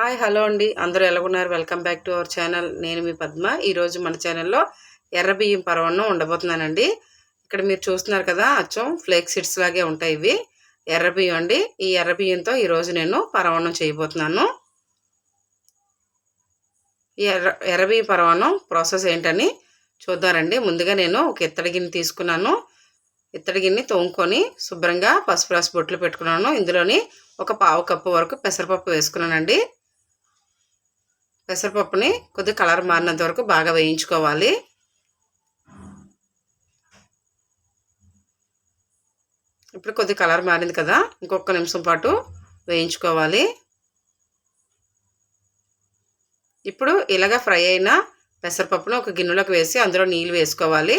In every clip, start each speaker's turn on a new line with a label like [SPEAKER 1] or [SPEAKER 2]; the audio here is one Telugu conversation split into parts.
[SPEAKER 1] హాయ్ హలో అండి. అందరూ ఎలాగున్నారు welcome back to our channel. నేను మీ పద్మ. ఈరోజు మన ఛానల్లో ఎర్ర బియ్యం పరవన్నం ఉండబోతున్నానండి. ఇక్కడ మీరు చూస్తున్నారు కదా అచ్చం ఫ్లేక్ సీడ్స్ లాగే ఉంటాయి ఇవి. ఎర్ర బియ్యం అండి. ఈ ఎర్ర బియ్యంతో ఈరోజు నేను పరవన్నం చేయబోతున్నాను. ఈ ఎర్ర ఎర్ర బియ్యం పరవన్నం ప్రాసెస్ ఏంటని చూద్దారండి ముందుగా నేను ఒక ఇత్తడి గిన్నె తీసుకున్నాను. ఇత్తడి గిన్నె తోముకొని శుభ్రంగా పసుపు రాసి బొట్లు పెట్టుకున్నాను. ఇందులోని ఒక పావు కప్పు వరకు పెసరపప్పు వేసుకున్నానండి. పెసరపప్పుని కొద్దిగా కలర్ మారినంత వరకు బాగా వేయించుకోవాలి. ఇప్పుడు కొద్ది కలర్ మారింది కదా ఇంకొక నిమిషం పాటు వేయించుకోవాలి. ఇప్పుడు ఇలాగ ఫ్రై అయిన పెసరపప్పును ఒక గిన్నెలోకి వేసి అందులో నీళ్ళు వేసుకోవాలి.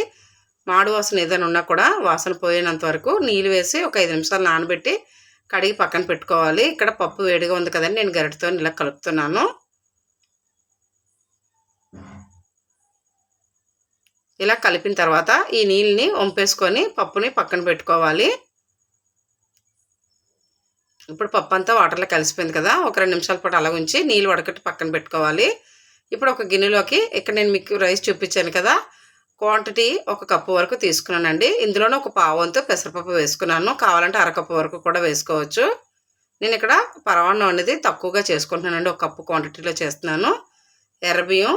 [SPEAKER 1] మాడు వాసన ఏదైనా ఉన్నా కూడా వాసన పోయినంత వరకు నీళ్ళు వేసి ఒక ఐదు నిమిషాలు నానబెట్టి కడిగి పక్కన పెట్టుకోవాలి. ఇక్కడ పప్పు వేడిగా ఉంది కదండి నేను గరిటతో ఇలా కలుపుతున్నాను. ఇలా కలిపిన తర్వాత ఈ నీళ్ళని వంపేసుకొని పప్పుని పక్కన పెట్టుకోవాలి. ఇప్పుడు పప్పు అంతా వాటర్లో కలిసిపోయింది కదా ఒక రెండు నిమిషాల పాటు అలా ఉంచి నీళ్ళు వడకట్టి పక్కన పెట్టుకోవాలి. ఇప్పుడు ఒక గిన్నెలోకి ఇక్కడ నేను మీకు రైస్ చూపించాను కదా క్వాంటిటీ ఒక కప్పు వరకు తీసుకున్నానండి. ఇందులోనే ఒక పావంతు పెసరపప్పు వేసుకున్నాను. కావాలంటే అరకప్పు వరకు కూడా వేసుకోవచ్చు. నేను ఇక్కడ పరవాన్నం అనేది తక్కువగా చేసుకుంటున్నానండి. ఒక కప్పు క్వాంటిటీలో చేస్తున్నాను. ఎర్రబియ్యం.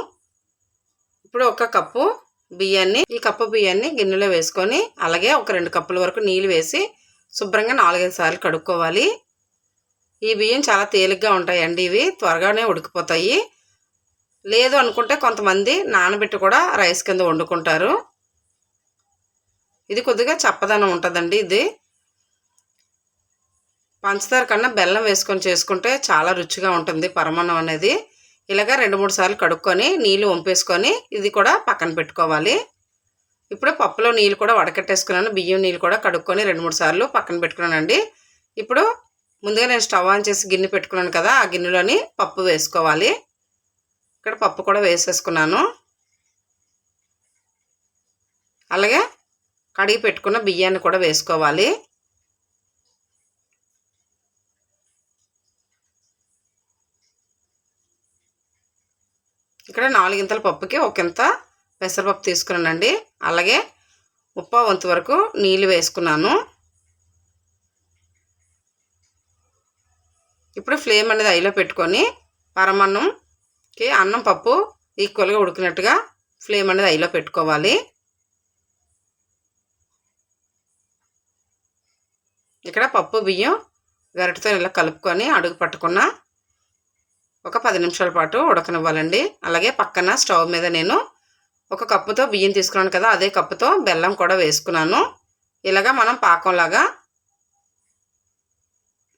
[SPEAKER 1] ఇప్పుడు ఒక కప్పు బియ్యాన్ని ఈ కప్పు బియ్యాన్ని గిన్నెలో వేసుకొని అలాగే ఒక రెండు కప్పుల వరకు నీళ్ళు వేసి శుభ్రంగా నాలుగైదు సార్లు కడుక్కోవాలి. ఈ బియ్యం చాలా తేలిగ్గా ఉంటాయండి ఇవి త్వరగానే ఉడికిపోతాయి. లేదు అనుకుంటే కొంతమంది నానబెట్టి కూడా రైస్ కింద వండుకుంటారు. ఇది కొద్దిగా చప్పదనం ఉంటుందండి ఇది. పంచదార కన్నా బెల్లం వేసుకొని చేసుకుంటే చాలా రుచిగా ఉంటుంది పరమాన్నం అనేది. ఇలాగ రెండు మూడు సార్లు కడుక్కొని నీళ్ళు వంపేసుకొని ఇది కూడా పక్కన పెట్టుకోవాలి. ఇప్పుడు పప్పులో నీళ్ళు కూడా వడకట్టేసుకున్నాను. బియ్యం నీళ్ళు కూడా కడుక్కొని రెండు మూడు సార్లు పక్కన పెట్టుకున్నానండి. ఇప్పుడు ముందుగా నేను స్టవ్ ఆన్ చేసి గిన్నె పెట్టుకున్నాను కదా ఆ గిన్నెలోని పప్పు వేసుకోవాలి. ఇక్కడ పప్పు కూడా వేసేసుకున్నాను. అలాగే కడిగి పెట్టుకున్న బియ్యాన్ని కూడా వేసుకోవాలి. ఇక్కడ నాలుగింతల పప్పుకి ఒక ఇంత పెసరపప్పు తీసుకున్నానండి. అలాగే ఉప్పా వంతు వరకు నీళ్ళు వేసుకున్నాను. ఇప్పుడు ఫ్లేమ్ అనేది ఐలో పెట్టుకొని పరమన్నంకి అన్నం పప్పు ఈక్వల్గా ఉడికినట్టుగా ఫ్లేమ్ అనేది ఐలో పెట్టుకోవాలి. ఇక్కడ పప్పు బియ్యం గరిటతో ఇలా కలుపుకొని అడుగు పట్టుకున్న ఒక పది నిమిషాల పాటు ఉడకనివ్వాలండి. అలాగే పక్కన స్టవ్ మీద నేను ఒక కప్పుతో బియ్యం తీసుకున్నాను కదా అదే కప్పుతో బెల్లం కూడా వేసుకున్నాను. ఇలాగా మనం పాకంలాగా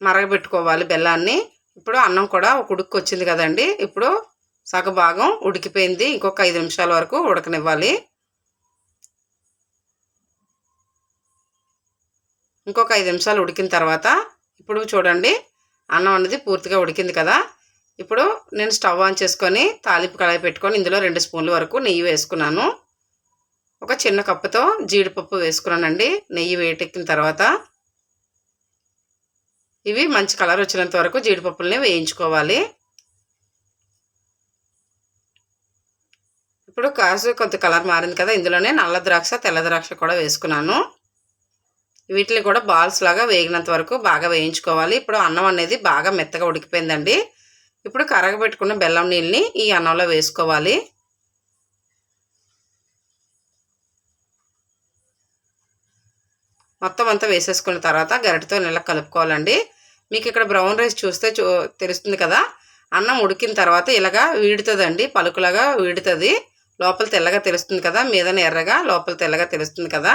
[SPEAKER 1] మరగబెట్టుకోవాలి బెల్లాన్ని. ఇప్పుడు అన్నం కూడా ఒక ఉడుక్కి వచ్చింది కదండి. ఇప్పుడు సగ భాగం ఉడికిపోయింది. ఇంకొక ఐదు నిమిషాల వరకు ఉడకనివ్వాలి. ఇంకొక ఐదు నిమిషాలు ఉడికిన తర్వాత ఇప్పుడు చూడండి అన్నం అనేది పూర్తిగా ఉడికింది కదా. ఇప్పుడు నేను స్టవ్ ఆన్ చేసుకొని తాలింపు కళాయి పెట్టుకొని ఇందులో రెండు స్పూన్ల వరకు నెయ్యి వేసుకున్నాను. ఒక చిన్న కప్పుతో జీడిపప్పు వేసుకున్నానండి. నెయ్యి వేటెక్కిన తర్వాత ఇవి మంచి కలర్ వచ్చినంత వరకు జీడిపప్పుల్ని వేయించుకోవాలి. ఇప్పుడు కాసు కొంత కలర్ మారింది కదా ఇందులోనే నల్ల ద్రాక్ష తెల్ల ద్రాక్ష కూడా వేసుకున్నాను. వీటిని కూడా బాల్స్ లాగా వేగినంత వరకు బాగా వేయించుకోవాలి. ఇప్పుడు అన్నం అనేది బాగా మెత్తగా ఉడికిపోయిందండి. ఇప్పుడు కరగబెట్టుకున్న బెల్లం నీళ్ళని ఈ అన్నంలో వేసుకోవాలి. మొత్తం అంతా వేసేసుకున్న తర్వాత గరిటతో నెల కలుపుకోవాలండి. మీకు ఇక్కడ బ్రౌన్ రైస్ చూస్తే చూ తెలుస్తుంది కదా. అన్నం ఉడికిన తర్వాత ఇలాగా వీడుతుందండి పలుకులాగా వీడుతుంది. లోపల తెల్లగా తెలుస్తుంది కదా మీదన ఎర్రగా లోపల తెల్లగా తెలుస్తుంది కదా.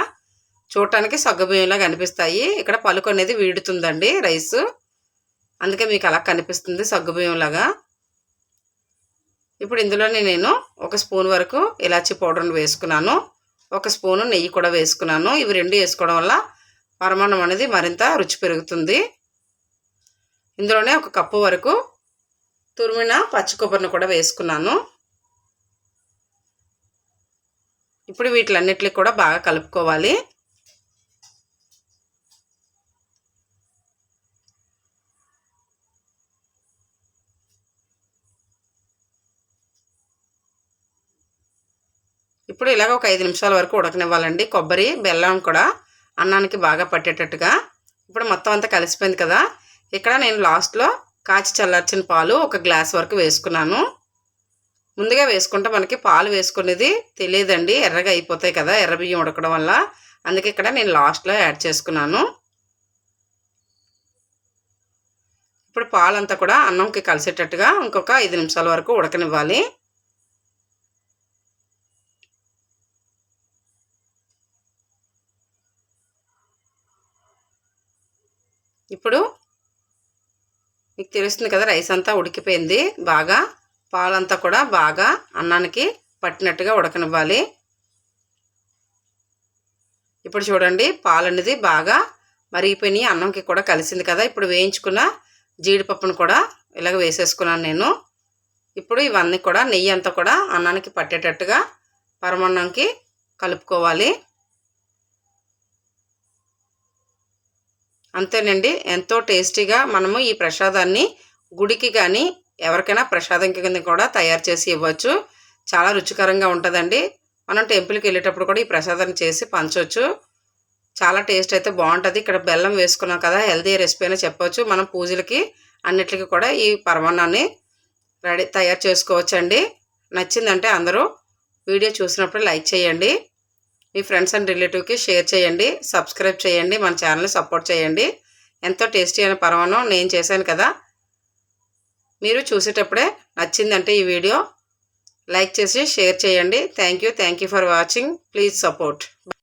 [SPEAKER 1] చూడటానికి సగ్గుబియ్యంలా కనిపిస్తాయి. ఇక్కడ పలుకు అనేది వీడుతుందండి రైస్. అందుకే మీకు అలా కనిపిస్తుంది సగ్గుబియ్యంలాగా ఇప్పుడు ఇందులోనే నేను ఒక స్పూన్ వరకు ఇలాచీ పౌడర్ని వేసుకున్నాను. ఒక స్పూను నెయ్యి కూడా వేసుకున్నాను. ఇవి రెండు వేసుకోవడం వల్ల పరమాన్నం అనేది మరింత రుచి పెరుగుతుంది. ఇందులోనే ఒక కప్పు వరకు తురిమిన పచ్చి కొబ్బరిని కూడా వేసుకున్నాను. ఇప్పుడు వీటిలన్నిటికి కూడా బాగా కలుపుకోవాలి. ఇప్పుడు ఇలాగ ఒక ఐదు నిమిషాల వరకు ఉడకనివ్వాలండి. కొబ్బరి బెల్లం కూడా అన్నానికి బాగా పట్టేటట్టుగా. ఇప్పుడు మొత్తం అంతా కలిసిపోయింది కదా. ఇక్కడ నేను లాస్ట్లో కాచి చల్లార్చిన పాలు ఒక గ్లాస్ వరకు వేసుకున్నాను. ముందుగా వేసుకుంటే మనకి పాలు వేసుకునేది తెలియదండి. ఎర్రగా అయిపోతాయి కదా ఎర్ర బియ్యం ఉడకడం వల్ల. అందుకే ఇక్కడ నేను లాస్ట్లో యాడ్ చేసుకున్నాను. ఇప్పుడు పాలంతా కూడా అన్నంకి కలిసేటట్టుగా ఇంకొక ఐదు నిమిషాల వరకు ఉడకనివ్వాలి. ఇప్పుడు మీకు తెలుస్తుంది కదా రైస్ అంతా ఉడికిపోయింది. బాగా పాలంతా కూడా బాగా అన్నానికి పట్టినట్టుగా ఉడకనివ్వాలి. ఇప్పుడు చూడండి పాలు అనేది బాగా మరిగిపోయినాయి. అన్నంకి కూడా కలిసింది కదా. ఇప్పుడు వేయించుకున్న జీడిపప్పును కూడా ఇలాగ వేసేసుకున్నాను నేను. ఇప్పుడు ఇవన్నీ కూడా నెయ్యి అంతా కూడా అన్నానికి పట్టేటట్టుగా పరమన్నంకి కలుపుకోవాలి. అంతేనండి ఎంతో టేస్టీగా మనము ఈ ప్రసాదాన్ని గుడికి కానీ ఎవరికైనా ప్రసాదం కింద కూడా తయారు చేసి ఇవ్వచ్చు. చాలా రుచికరంగా ఉంటుందండి. మనం టెంపుల్కి వెళ్ళేటప్పుడు కూడా ఈ ప్రసాదాన్ని చేసి పంచవచ్చు. చాలా టేస్ట్ అయితే బాగుంటుంది. ఇక్కడ బెల్లం వేసుకున్నాం కదా హెల్తీ రెసిపీ అని చెప్పవచ్చు మనం పూజలకి అన్నిటికీ కూడా ఈ పరమాన్నాన్ని రెడీ తయారు చేసుకోవచ్చండి. నచ్చిందంటే అందరూ వీడియో చూసినప్పుడు లైక్ చేయండి. మీ ఫ్రెండ్స్ అండ్ రిలేటివ్కి షేర్ చేయండి సబ్స్క్రైబ్ చేయండి మన ఛానల్ని సపోర్ట్ చేయండి. ఎంతో టేస్టీ అయిన పరమాన్నం నేను చేశాను కదా. మీరు చూసేటప్పుడే నచ్చిందంటే ఈ వీడియో లైక్ చేసి షేర్ చేయండి. Thank you thank you for watching. Please support.